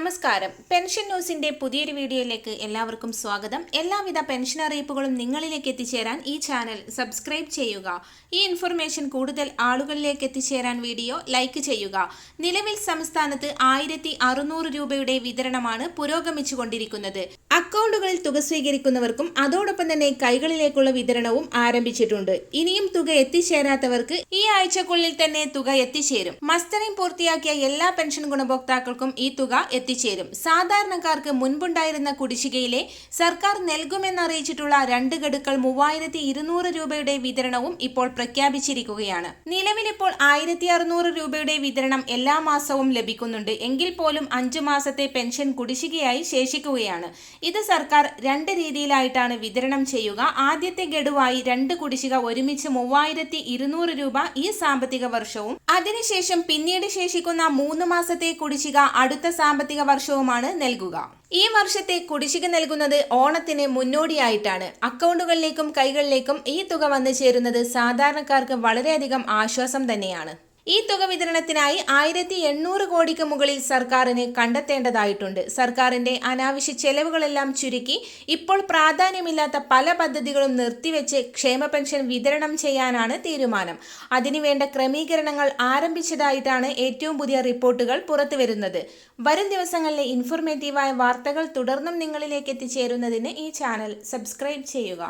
നമസ്കാരം. പെൻഷൻ ന്യൂസിന്റെ പുതിയൊരു വീഡിയോയിലേക്ക് എല്ലാവർക്കും സ്വാഗതം. എല്ലാവിധ പെൻഷൻ അറിയിപ്പുകളും നിങ്ങളിലേക്ക് എത്തിച്ചേരാൻ ഈ ചാനൽ സബ്സ്ക്രൈബ് ചെയ്യുക. ഈ ഇൻഫർമേഷൻ കൂടുതൽ ആളുകളിലേക്ക് എത്തിച്ചേരാൻ വീഡിയോ ലൈക്ക് ചെയ്യുക. നിലവിൽ സംസ്ഥാനത്ത് ആയിരത്തി രൂപയുടെ വിതരണമാണ് പുരോഗമിച്ചുകൊണ്ടിരിക്കുന്നത്. അക്കൗണ്ടുകളിൽ തുക സ്വീകരിക്കുന്നവർക്കും അതോടൊപ്പം തന്നെ കൈകളിലേക്കുള്ള വിതരണവും ആരംഭിച്ചിട്ടുണ്ട്. ഇനിയും തുക എത്തിച്ചേരാത്തവർക്ക് ഈ ആഴ്ചക്കുള്ളിൽ തന്നെ തുക എത്തിച്ചേരും. മസ്റ്ററിംഗ് പൂർത്തിയാക്കിയ എല്ലാ പെൻഷൻ ഗുണഭോക്താക്കൾക്കും ഈ തുക എത്തിച്ചേരും. സാധാരണക്കാർക്ക് മുൻപുണ്ടായിരുന്ന കുടിശ്ശികയിലെ സർക്കാർ നൽകുമെന്നറിയിച്ചിട്ടുള്ള രണ്ട് ഗഡുക്കൾ മൂവായിരത്തി ഇരുന്നൂറ് രൂപയുടെ വിതരണവും ഇപ്പോൾ പ്രഖ്യാപിച്ചിരിക്കുകയാണ്. നിലവിലിപ്പോൾ ആയിരത്തി അറുന്നൂറ് രൂപയുടെ വിതരണം എല്ലാ മാസവും ലഭിക്കുന്നുണ്ട്. എങ്കിൽ പോലും അഞ്ചു മാസത്തെ പെൻഷൻ കുടിശ്ശികയായി ശേഷിക്കുകയാണ്. ഇത് സർക്കാർ രണ്ട് രീതിയിലായിട്ടാണ് വിതരണം ചെയ്യുക. ആദ്യത്തെ ഗഡുവായി രണ്ട് കുടിശ്ശിക ഒരുമിച്ച് മൂവായിരത്തി ഇരുന്നൂറ് രൂപ ഈ സാമ്പത്തിക വർഷവും. അതിനുശേഷം പിന്നീട് ശേഷിക്കുന്ന മൂന്ന് മാസത്തെ കുടിശ്ശിക അടുത്ത സാമ്പത്തിക വർഷവുമാണ് നൽകുക. ഈ വർഷത്തെ കുടിശ്ശിക നൽകുന്നത് ഓണത്തിന് മുന്നോടിയായിട്ടാണ്. അക്കൗണ്ടുകളിലേക്കും കൈകളിലേക്കും ഈ തുക വന്നു ചേരുന്നത് സാധാരണക്കാർക്ക് വളരെയധികം ആശ്വാസം തന്നെയാണ്. ഈ തുക വിതരണത്തിനായി ആയിരത്തി എണ്ണൂറ് കോടിക്ക് മുകളിൽ സർക്കാരിന് കണ്ടെത്തേണ്ടതായിട്ടുണ്ട്. സർക്കാരിന്റെ അനാവശ്യ ചെലവുകളെല്ലാം ചുരുക്കി ഇപ്പോൾ പ്രാധാന്യമില്ലാത്ത പല പദ്ധതികളും നിർത്തിവെച്ച് ക്ഷേമ പെൻഷൻ വിതരണം ചെയ്യാനാണ് തീരുമാനം. അതിനുവേണ്ട ക്രമീകരണങ്ങൾ ആരംഭിച്ചതായിട്ടാണ് ഏറ്റവും പുതിയ റിപ്പോർട്ടുകൾ പുറത്തുവരുന്നത്. വരും ദിവസങ്ങളിലെ ഇൻഫോർമേറ്റീവായ വാർത്തകൾ തുടർന്നും നിങ്ങളിലേക്ക് എത്തിച്ചേരുന്നതിന് ഈ ചാനൽ സബ്സ്ക്രൈബ് ചെയ്യുക.